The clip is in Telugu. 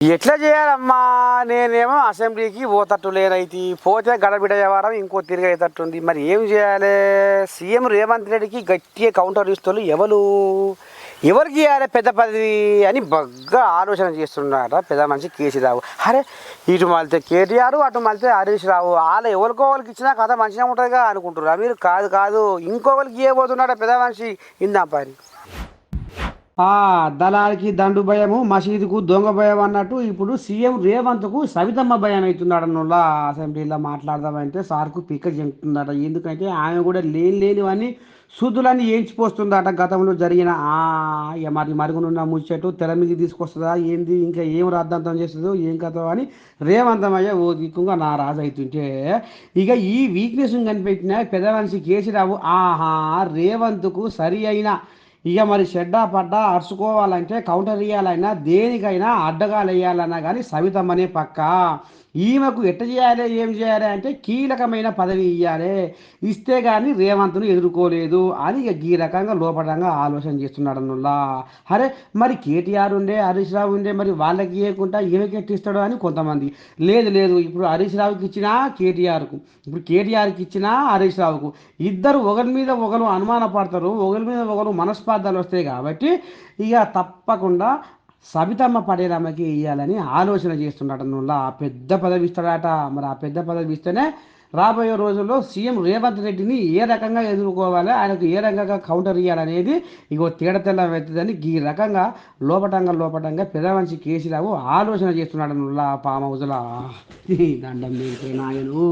ఎట్లా చేయాలమ్మా? నేనేమో అసెంబ్లీకి పోతట్టు లేనైతే పోతే గడబిడ వ్యవహారం ఇంకో తిరిగేటట్టుంది. మరి ఏం చేయాలి? సీఎం రేవంత్ రెడ్డికి గట్టిగా కౌంటర్ ఇస్తారు ఎవరు ఎవరికి ఇవ్వాలి పెద్ద పదవి అని బాగా ఆలోచన చేస్తున్నారట పెద్ద మనిషి కేసీరావు? అరే ఇటు మలితే కేటీఆర్ అటు మలితే హరీష్ రావు. వాళ్ళ ఎవరికో వాళ్ళకి ఇచ్చినా కథ మంచిగా ఉంటుందిగా అనుకుంటున్నారు. మీరు కాదు కాదు ఇంకొకరికి ఇవ్వబోతున్నాడ పెద్ద మనిషి? ఇందా పని దళాలకి దండు భయము మసీదుకు దొంగ భయం అన్నట్టు ఇప్పుడు సీఎం రేవంత్కు సవితమ్మ భయం అవుతున్నాడు అన్నోళ్ళ అసెంబ్లీలో మాట్లాడదామంటే సార్కు పిక్క చెందుతుందట ఎందుకంటే ఆమె కూడా లేని లేనివన్నీ శుద్ధులన్నీ ఏంచిపోస్తుందట గతంలో జరిగిన ఆ మరి మరుగునున్న ముచ్చట్టు తెర మీద తీసుకొస్తుందా? ఏంది? ఇంకా ఏం రాద్ధాంతం చేస్తుందో ఏం కథో అని రేవంతమయ్య ఓ దిక్కుగా నా రాజు అవుతుంటే ఇక ఈ వీక్నెస్ కనిపెట్టిన పెద్ద మనిషి కేసీరావు ఆహా రేవంత్కు సరి అయిన ఇక మరి షెడ్డా పడ్డా అరుచుకోవాలంటే కౌంటర్ ఇవ్వాలైనా దేనికైనా అడ్డగాలు వేయాలన్నా కానీ సవితమనే పక్క. ఈమెకు ఎట్ట చేయాలి ఏం చేయాలి అంటే కీలకమైన పదవి ఇవ్వాలి ఇస్తే కానీ రేవంత్ను ఎదుర్కోలేదు అని ఇక ఈ రకంగా లోపడంగా ఆలోచన చేస్తున్నాడు అన్నుల్లా అరే మరి కేటీఆర్ ఉండే హరీష్ రావు ఉండే మరి వాళ్ళకి ఇవ్వకుండా ఈమెకి ఎట్టిస్తాడు అని కొంతమంది. లేదు లేదు ఇప్పుడు హరీష్ రావుకి ఇచ్చినా కేటీఆర్కు ఇప్పుడు కేటీఆర్కి ఇచ్చినా హరీష్ రావుకు. ఇద్దరు ఒకరి మీద ఒకరు అనుమాన పడతారు ఒకరి మీద ఒకరు మనస్పార్థాలు వస్తాయి కాబట్టి ఇక తప్పకుండా సబితమ్మ పడేరామకి ఇవ్వాలని ఆలోచన చేస్తున్నాడు నువ్వు ఆ పెద్ద పదవి ఇస్తాడట. మరి ఆ పెద్ద పదవి ఇస్తేనే రాబోయే రోజుల్లో సీఎం రేవంత్ రెడ్డిని ఏ రకంగా ఎదుర్కోవాలి? ఆయనకు ఏ రకంగా కౌంటర్ ఇవ్వాలనేది ఇగో తేడతెల్లం అవుతుందని ఈ రకంగా లోపటంగా లోపటంగా పెద్ద కేసీరావు ఆలోచన చేస్తున్నాడు నువ్వు పామ హౌజులా దండం నాయను.